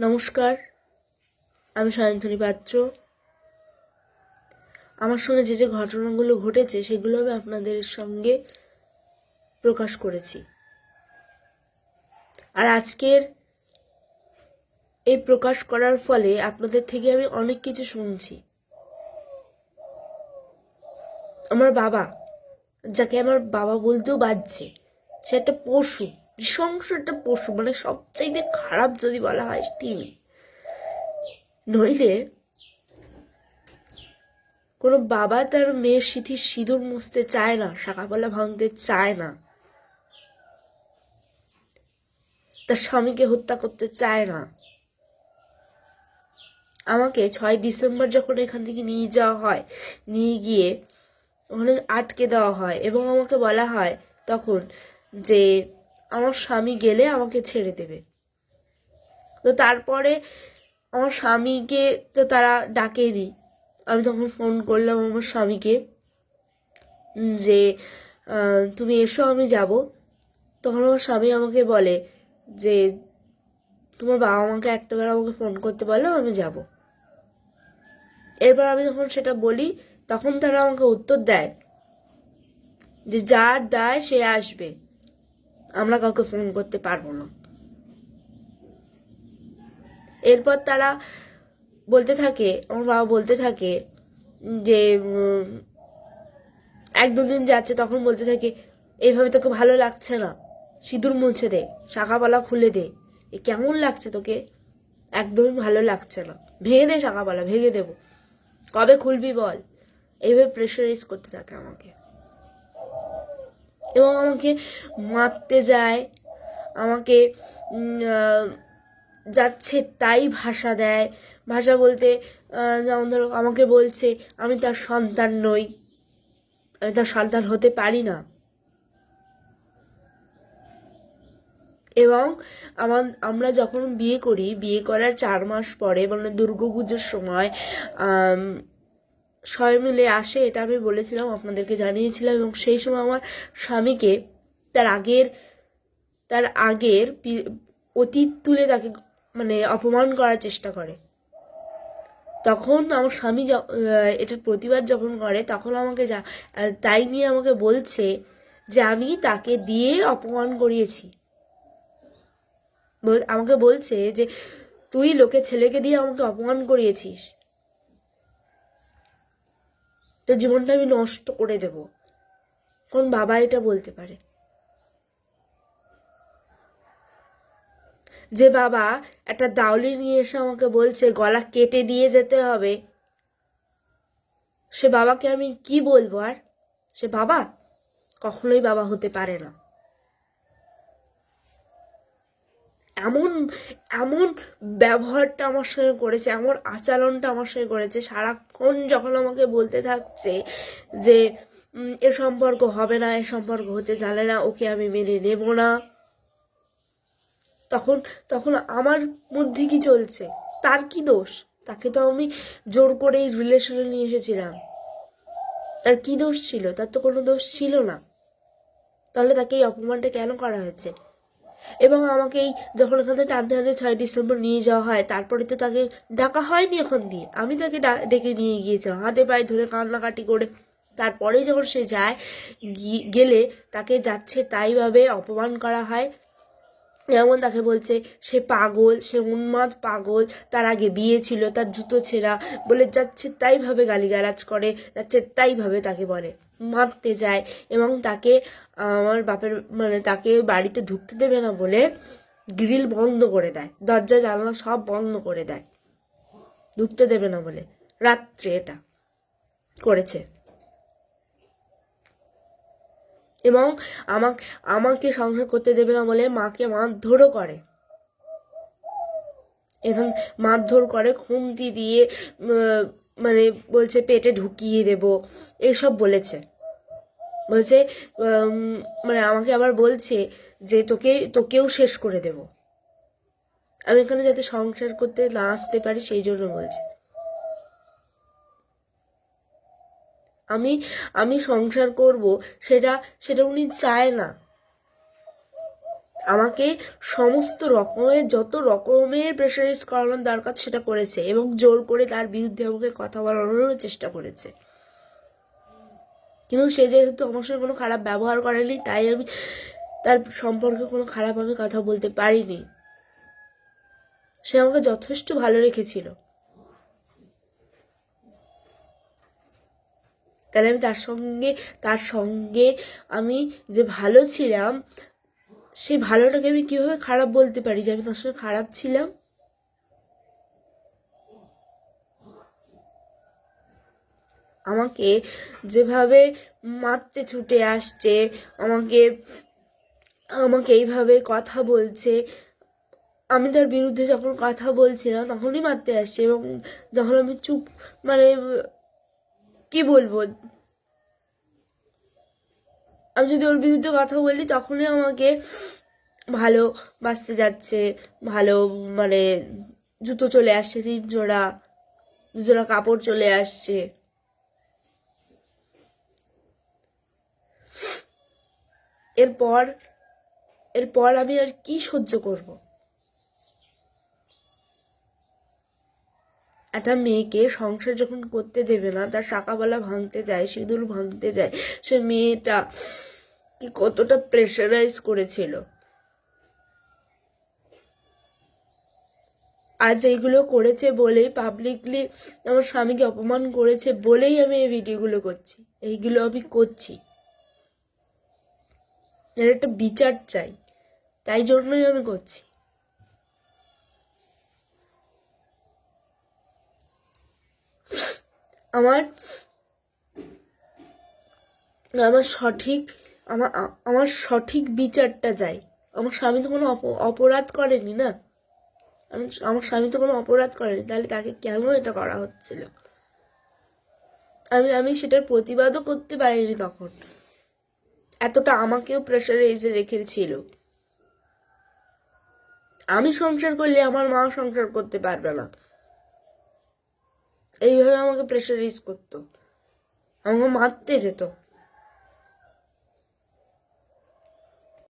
নমস্কার, আমি সায়ন্থনী পাত্র। আমার সঙ্গে যে যে ঘটনাগুলো ঘটেছে সেগুলো আমি আপনাদের সঙ্গে প্রকাশ করেছি। আর আজকের এই প্রকাশ করার ফলে আপনাদের থেকে আমি অনেক কিছু শুনছি। আমার বাবা, যাকে আমার বাবা বলতেও বাজছে, সে একটা পশু। নৃশংস একটা পশু মানে সবচাইতে খারাপ যদি বলা হয় তিনি। নইলে কোনো বাবা তার মেয়ের সিথির সিঁদুর মুছতে চায় না, শাখাপালা ভাঙতে চায় না। তার স্বামীকে হত্যা করতে চায় না। আমাকে ছয় ডিসেম্বর যখন এখান থেকে নিয়ে যাওয়া হয়, নিয়ে গিয়ে ওখানে আটকে দেওয়া হয় এবং আমাকে বলা হয় তখন যে আমার স্বামী গেলে আমাকে ছেড়ে দেবে। তো তারপরে আমার স্বামীকে তো তারা ডাকেনি। আমি তখন ফোন করলাম আমার স্বামীকে যে তুমি এসো, আমি যাব। তখন আমার স্বামী আমাকে বলে যে, তোমার বাবা মাকে একটাবার আমাকে ফোন করতে বলো, আমি যাব। এরপর আমি যখন সেটা বলি, তখন তারা আমাকে উত্তর দেয় যে, যার দায় সে আসবে। আমরা কাউকে ফোন করতে পারব না। এরপর তারা বলতে থাকে, আমার বাবা বলতে থাকে যে এক দুদিন যাচ্ছে, তখন বলতে থাকে, এইভাবে তোকে ভালো লাগছে না। সিঁদুর মুছে দে, শাখাপালা খুলে দে। এ কেমন লাগছে তোকে? একদমই ভালো লাগছে না। ভেঙে দে শাখাপালা, ভেঙে দেবো। কবে খুলবি বল? এইভাবে প্রেশারাইজ করতে থাকে আমাকে। এবং আমাকে মারতে যায়, আমাকে যাচ্ছে তাই ভাষা দেয়। ভাষা বলতে যেমন ধরো আমাকে বলছে, আমি তার সন্তান নই, আমি তার সন্তান হতে পারি না। এবং আমার, আমরা যখন বিয়ে করি, বিয়ে করার চার মাস পরে মানে দুর্গাপুজোর সময় সবাই মিলে আসে, এটা আমি বলেছিলাম, আপনাদেরকে জানিয়েছিলাম এবং সেই সময় আমার স্বামীকে তার আগের তার আগের অতীত তুলে তাকে মানে অপমান করার চেষ্টা করে। তখন আমার স্বামী এটার প্রতিবাদ যখন করে, তখন আমাকে যা তাই নিয়ে আমাকে বলছে যে আমি তাকে দিয়ে অপমান করিয়েছি। আমাকে বলছে যে, তুই লোকে ছেলেকে দিয়ে আমাকে অপমান করিয়েছিস। তোর জীবনটা আমি নষ্ট করে দেব। কোন বাবা এটা বলতে পারে। যে বাবা একটা দাউলি নিয়ে এসে আমাকে বলছে, গলা কেটে দিয়ে যেতে হবে। সে বাবাকে আমি কি বলব আর? সে বাবা? কখনোই বাবা হতে পারে না। এমন এমন ব্যবহারটা আমার সঙ্গে করেছে, এমন আচরণটা আমার সঙ্গে করেছে, সারাক্ষণ যখন আমাকে বলতে থাকছে যে এ সম্পর্ক হবে না, এ সম্পর্ক হতে জানে না, ওকে আমি মেনে নেব না, তখন তখন আমার মধ্যে কি চলছে? তার কি দোষ? তাকে তো আমি জোর করে এই রিলেশনে নিয়ে এসেছিলাম। তার কি দোষ ছিল? তার তো কোনো দোষ ছিল না। তাহলে তাকে এই অপমানটা কেন করা হয়েছে? এবং আমাকে এই যখন এখান থেকে টানতে টানতে ছয় ডিসেম্বর নিয়ে যাওয়া হয়, তারপরে তো তাকে ডাকা হয়নি ওখান দিয়ে। আমি তাকে ডেকে নিয়ে গিয়েছিলাম। হাতে পায়ে ধরে কান্নাকাটি করে তারপরে যখন সে যায় গেলে তাকে যাচ্ছে তাইভাবে অপমান করা হয়। যেমন তাকে বলছে, সে পাগল, সে উন্মাদ পাগল, তার আগে বিয়ে ছিল, তার জুতো ছেঁড়া বলে যাচ্ছে তাইভাবে গালিগালাজ করে, যাচ্ছে তাইভাবে তাকে বলে। মারতে যায় এবং তাকে, আমার বাপের মানে তাকে বাড়িতে ঢুকতে দেবে না বলে গ্রিল বন্ধ করে দেয়। দরজা, জানলা সব বন্ধ করে দেয়। ঢুকতে দেবে না বলে। রাত্রে এটা করেছে। এবং আমাকে আমাকে সংসার করতে দেবে না বলে মাকে মারধরও করে। এখন মারধর করে, খুন্তি দিয়ে মানে বলছে পেটে ঢুকিয়ে দেব, এসব বলেছে। বলছে মানে আমাকে আবার বলছে যে তোকে, তোকেও শেষ করে দেব। আমি এখানে যাতে সংসার করতে না আসতে পারি, সেই জন্য বলছে। আমি আমি সংসার করব, সেটা সেটা উনি চায় না। আমাকে সমস্ত রকমের, যত রকমের প্রেশারাইজ করানোর দরকার সেটা করেছে এবং জোর করে তার বিরুদ্ধে আমাকে কথা বলানোরও চেষ্টা করেছে। কিন্তু সে যেহেতু আমার সঙ্গে কোনো খারাপ ব্যবহার করেনি, তাই আমি তার সম্পর্কে কোনো খারাপ আমি কথা বলতে পারিনি। সে আমাকে যথেষ্ট ভালো রেখেছিল। তাহলে আমি তার সঙ্গে তার সঙ্গে আমি যে ভালো ছিলাম সেই ভালোটাকে আমি কীভাবে খারাপ বলতে পারি যে আমি তার সঙ্গে খারাপ ছিলাম? আমাকে যেভাবে মারতে, ছুটে আসছে, আমাকে আমাকে এইভাবে কথা বলছে, আমি তার বিরুদ্ধে যখন কথা বলছিলাম তখনই মারতে আসছে এবং যখন আমি চুপ মানে কি বলব? আমি যদি ওর বিরুদ্ধে কথা বলি, তখনই আমাকে ভালো বাঁচতে যাচ্ছে, ভালো মানে জুতো চলে আসছে, তিন জোড়া, দু জোড়া কাপড় চলে আসছে। এরপর এরপর আমি আর কি সহ্য করব? একটা মেয়েকে সংসার যখন করতে দেবে না, তার শাকাবালা ভাঙতে যায়, সিঁদুর ভাঙতে যায়, সে মেয়েটা কি কতটা প্রেশারাইজ করেছিল। আজ এইগুলো করেছে বলেই পাবলিকলি আমার স্বামীকে অপমান করেছে বলেই আমি এই ভিডিওগুলো করছি। এইগুলো আমি করছি। এর একটা বিচার চাই। তাই জন্যই আমি করছি। আমার আমার সঠিক, আমার আমার সঠিক বিচারটা চাই। আমার স্বামী তো কোনো অপ- অপরাধ করেনি না? আমি আমার স্বামী তো কোনো অপরাধ করেনি, তাহলে তাকে কেন এটা করা হচ্ছিল? আমি আমি সেটার প্রতিবাদও করতে পারিনি তখন। এতটা আমাকেও প্রেশারে এসে রেখেছিল। আমি সংসার করলে আমার মা সংসার করতে পারবে না। এইভাবে আমাকে প্রেশারাইজ করতো। আমাকে মারতে যেত।